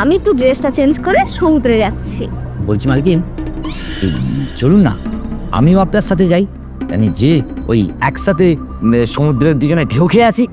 আমি একটু ড্রেসটা চেঞ্জ করে সমুদ্রে যাচ্ছি। বলছি মালকিন চলুন না, আমিও আপনার সাথে যাই। জানি যে ওই একসাথে সমুদ্রের দুজনে ঢেউ খেয়ে আছি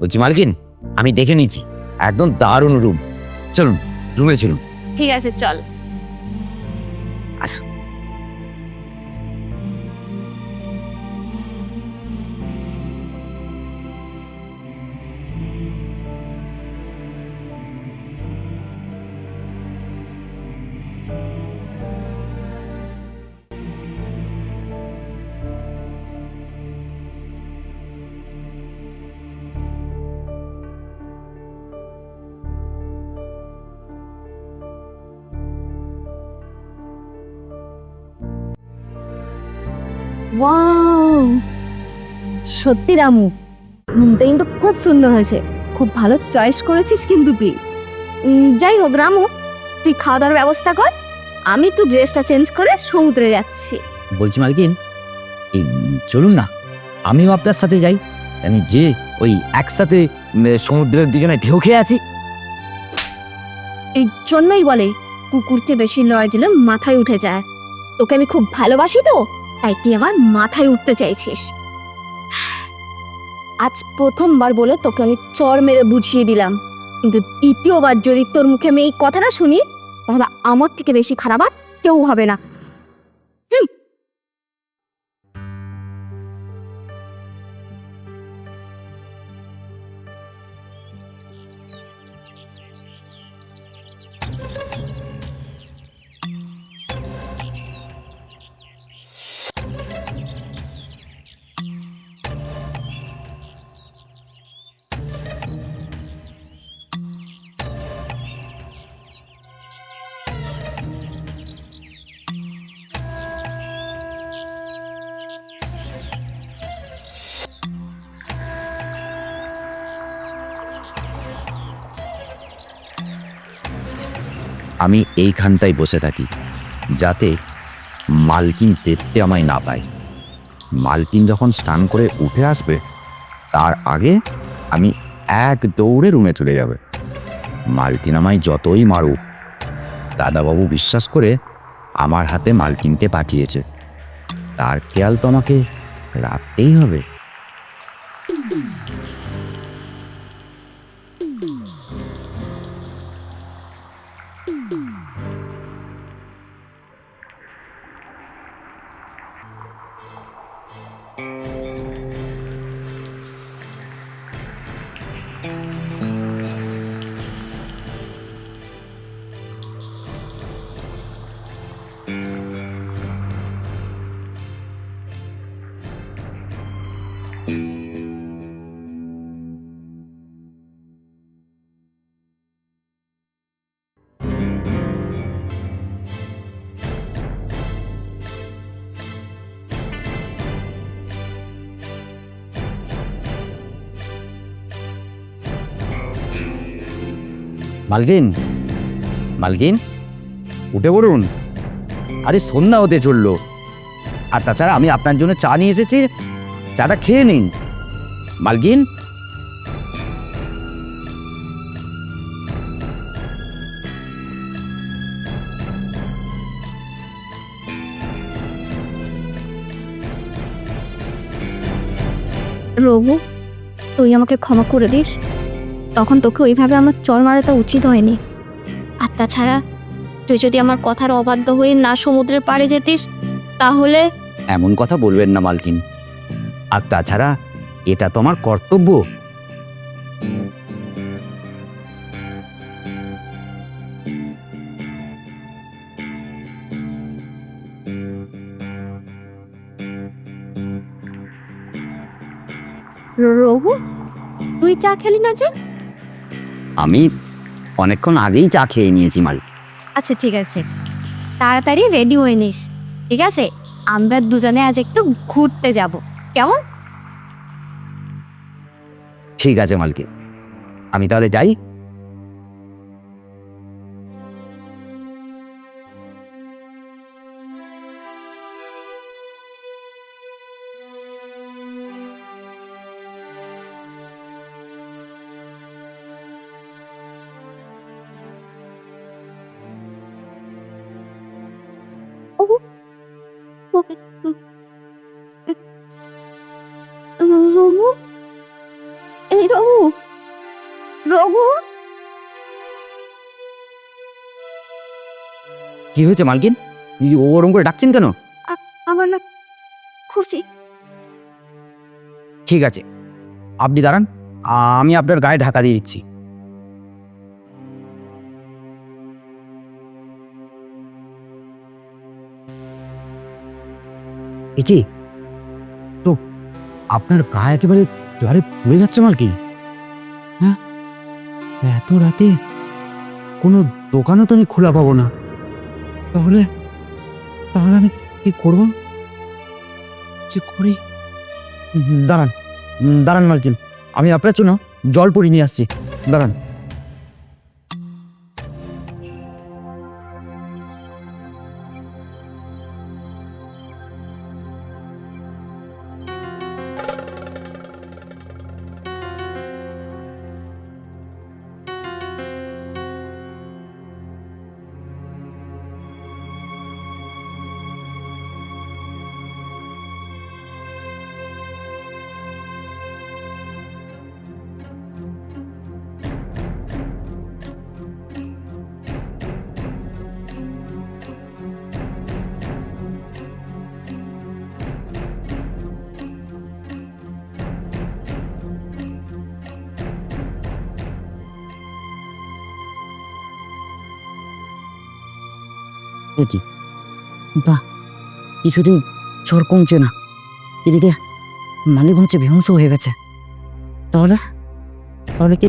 বলছি মালকিন আমি দেখে নিচ্ছি। একদম দারুণ রুম চলুন রুমে চলুন। ঠিক আছে চল। আসো। ওয়াও সত্যি রামু রুমটা কিন্তু খুব সুন্দর হয়েছে। খুব ভালো চয়েস করেছিস কিন্তু তুই। যাই হোক রামু তুই খাওয়া দাওয়ার ব্যবস্থা কর আমি একটু ড্রেসটা চেঞ্জ করে সমুদ্রে যাচ্ছি। বলছি মালকিন এই, চলুন না আমিও আপনার সাথে যাই। আমি যে ওই একসাথে সমুদ্রের দিকে না ঢেউ খেয়ে আছি এই জন্যই বলে কুকুরকে বেশি লয় দিলে মাথায় উঠে যায়। তোকে আমি খুব ভালোবাসি তো? তাই তুই আমার মাথায় উঠতে চাইছিস। আজ প্রথমবার বলে তোকে আমি চর মেরে বুঝিয়ে দিলাম। কিন্তু দ্বিতীয়বার যদি তোর মুখে আমি এই কথাটা শুনি, তাহলে আমার থেকে বেশি খারাপ আর কেউ হবে না। আমি এইখানটায় বসে থাকি, যাতে মালকিন দেখতে আমায় না পায়। মালকিন যখন স্নান করে উঠে আসবে, তার আগে আমি এক দৌড়ে রুমে চলে যাবে। মালকিন আমায় যতই মারুক, দাদাবাবু বিশ্বাস করে আমার হাতে মালকিনকে পাঠিয়েছে। তার খেয়াল তো আমাকে রাখতেই হবে। মালকিন মালকিন উঠে পড়ুন। আরে সন্ধ্যা হতে চলল। আর তাছাড়া আমি আপনার জন্য চা নিয়ে এসেছি। চাটা খেয়ে নিন। মালকিন? রঘু তুই আমাকে ক্ষমা করে দিস। তখন তোকে ওইভাবে আমার চর মারাটা উচিত হয়নি। আর তাছাড়া তুই যদি আমার কথার অবাধ্য হয়ে না সমুদ্রের পাড়ে যেতিস তাহলে এমন কথা বলবেন না মালকিন। আর তাছাড়া এটা তোমার কর্তব্য। রঘু তুই চা খেলি না যে? আমি অনেকক্ষণ আগেই চা খেয়ে নিয়েছি মাল। আচ্ছা ঠিক আছে। তাড়াতাড়ি রেডি হয়ে নিস ঠিক আছে? আমরা দুজনে আজ একটু ঘুরতে যাব। কেমন? ঠিক আছে মালকিন আমি তাহলে যাই। রঘু কি হয়েছে মালকিন? ওরম করে ডাকছেন কেন? আমার না খুশি ঠিক আছে আপনি দাঁড়ান আমি আপনার গায়ে ঢাকা দিয়ে দিচ্ছি। এ কি তো আপনার গায়ে একেবারে জ্বরে পুড়ে যাচ্ছে আমার কি হ্যাঁ? এত রাতে কোনো দোকানও তো আমি খোলা পাবো না। তাহলে তাহলে আমি কি করব? যে করি দাঁড়ান দাঁড়ান মার্জিন আমি আপনার জন্য জল পরি নিয়ে আসছি। দাঁড়ান। কি? বাহ কিছুদিন জ্বর কমছে না। এদিকে হচ্ছে বিহংস হয়ে গেছে। তাহলে? তাহলে কি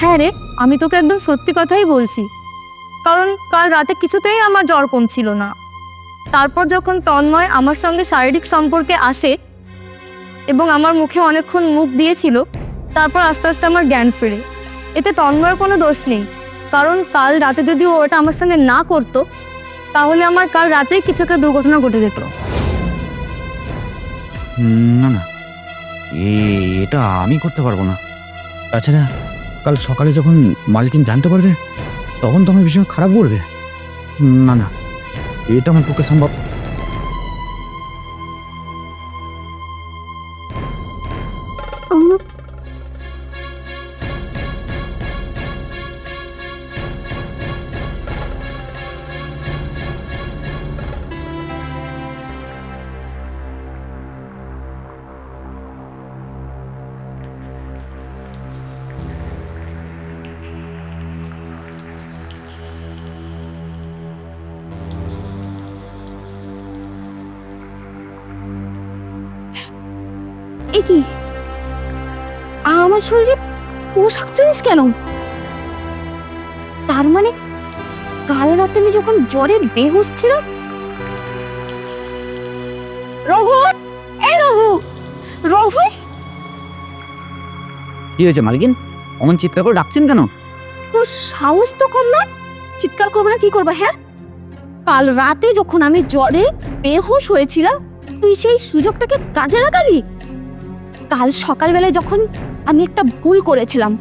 হ্যাঁ রে আমি তোকে একদম সত্যি কথাই বলছি। কারণ কাল রাতে কিছুতেই আমার জ্বর কমছিল না। তারপর যখন তন্ময় আমার সঙ্গে শারীরিক সম্পর্কে আসে এবং আমার মুখে অনেকক্ষণ মুখ দিয়েছিল, তারপর আস্তে আস্তে আমার জ্ঞান ফেরে। এতে তন্ময়ের কোনো দোষ নেই, কারণ কাল রাতে যদি ও ওটা আমার সঙ্গে না করতো, তাহলে আমার কাল রাতেই কিছু একটা দুর্ঘটনা ঘটে যেত। না না। এটা আমি করতে পারব না। তাছাড়া কাল সকালে যখন মালকিন জানতে পারবে, তখন তো আমার ভীষণ খারাপ করবে। না না, এটা আমার পক্ষে সম্ভব এ কি আমার শরীরে পোশাক চিনিস কেন? তার মানে কাল রাতে আমি যখন জ্বরে বেহুশ ছিলাম রঘু এই রঘু রঘু। কি হয়েছে মালকিন? অমন চিৎকার করে ডাকছেন কেন? তোর সাহস তো কম না? চিৎকার করবে না কি করবে হ্যাঁ? কাল রাতে যখন আমি জ্বরে বেহুশ হয়েছিলাম তুই সেই সুযোগটাকে কাজে লাগালি? কাল সকালবেলায় যখন আমি একটা ভুল করেছিলাম।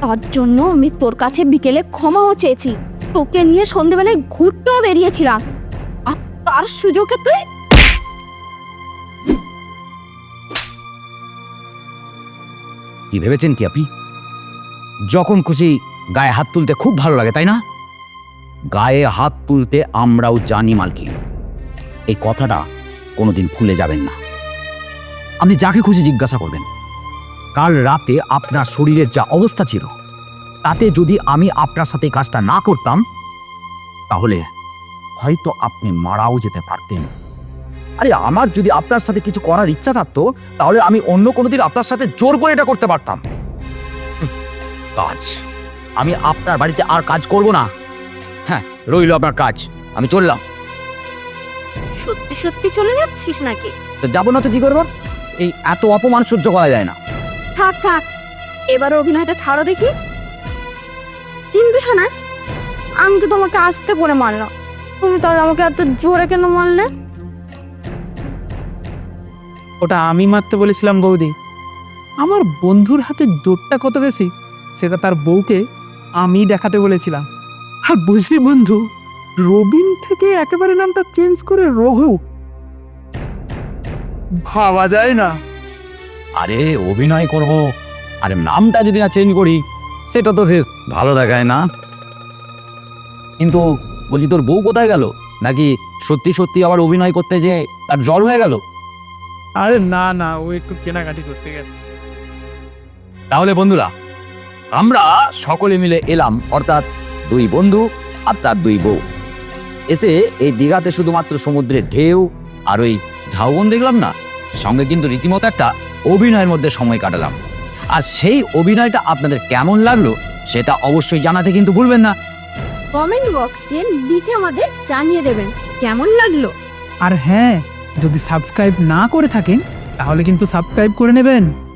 তার জন্য আমি তোর কাছে বিকেলে ক্ষমাও চেয়েছি। তোকে নিয়ে সন্ধেবেলায় ঘুরতেও বেরিয়েছিলাম। আর তার সুযোগে তুই কি ভেবেছেন কি আপনি? যখন খুশি গায়ে হাত তুলতে খুব ভালো লাগে, তাই না? গায়ে হাত তুলতে আমরাও জানি, মালকি। এই কথাটা কোনোদিন ভুলে যাবেন না। আপনি যাকে খুশি জিজ্ঞাসা করবেন। কাল রাতে আপনার শরীরের যা অবস্থা ছিল তাতে যদি আমি আপনার সাথে কাজটা না করতাম তাহলে হয়তো আপনি মারাও যেতে পারতেন। আরে আমার যদি আপনার সাথে কিছু করার ইচ্ছা থাকতো তাহলে আমি অন্য কোনো দিন আপনার সাথে জোর করে এটা করতে পারতাম। কাজ। আমি আপনার বাড়িতে আর কাজ করব না। হ্যাঁ রইল আপনার কাজ। আমি চললাম। সত্যি সত্যি চলে যাচ্ছিস নাকি? তো যাব না তো কি করব? এই এত অপমান সহ্য করা যায় না। থাক থাক। এবার অভিনয়টা ছাড়ো দেখি। কিন্তু শোনা আমি তো তোমাকে আসতে করে মারলাম। তুমি তাহলে আমাকে এত জোরে কেন মারলে? ওটা আমি মারতে বলেছিলাম বৌদি। আমার বন্ধুর হাতে জোরটা কত বেশি, সেটা তার বউকে আমি দেখাতে বলেছিলাম। আর বুঝলি বন্ধু, রবিন থেকে একেবারে নামটা চেঞ্জ করে রহু। ভাবা যায় না। আরে অভিনয় করব। আরে নামটা যদি না চেঞ্জ করি সেটা তো বেশ ভালো দেখায় না। কিন্তু বলছি তোর বউ কোথায় গেল? নাকি সত্যি সত্যি আবার অভিনয় করতে যে তার জ্বর হয়ে গেল? আরে না না ও একটু কেনাকাটি করতে গেছে। তাহলে বন্ধুরা আমরা সকলে মিলে এলাম অর্থাৎ দুই বন্ধু আর তার দুই বউ। এসে এই দীঘাতে শুধুমাত্র সমুদ্রের ঢেউ আর ওই ঝাউবন দেখলাম না? সঙ্গে কিন্তু রীতিমতো একটা অভিনয়ের মধ্যে সময় কাটালাম। আর সেই অভিনয়টা আপনাদের কেমন লাগল সেটা অবশ্যই জানাতে কিন্তু ভুলবেন না। কমেন্ট বক্সে লিখে আমাদের জানিয়ে দেবেন কেমন লাগল? আর হ্যাঁ যদি সাবস্ক্রাইব না করে থাকেন তাহলে কিন্তু সাবস্ক্রাইব করে নেবেন।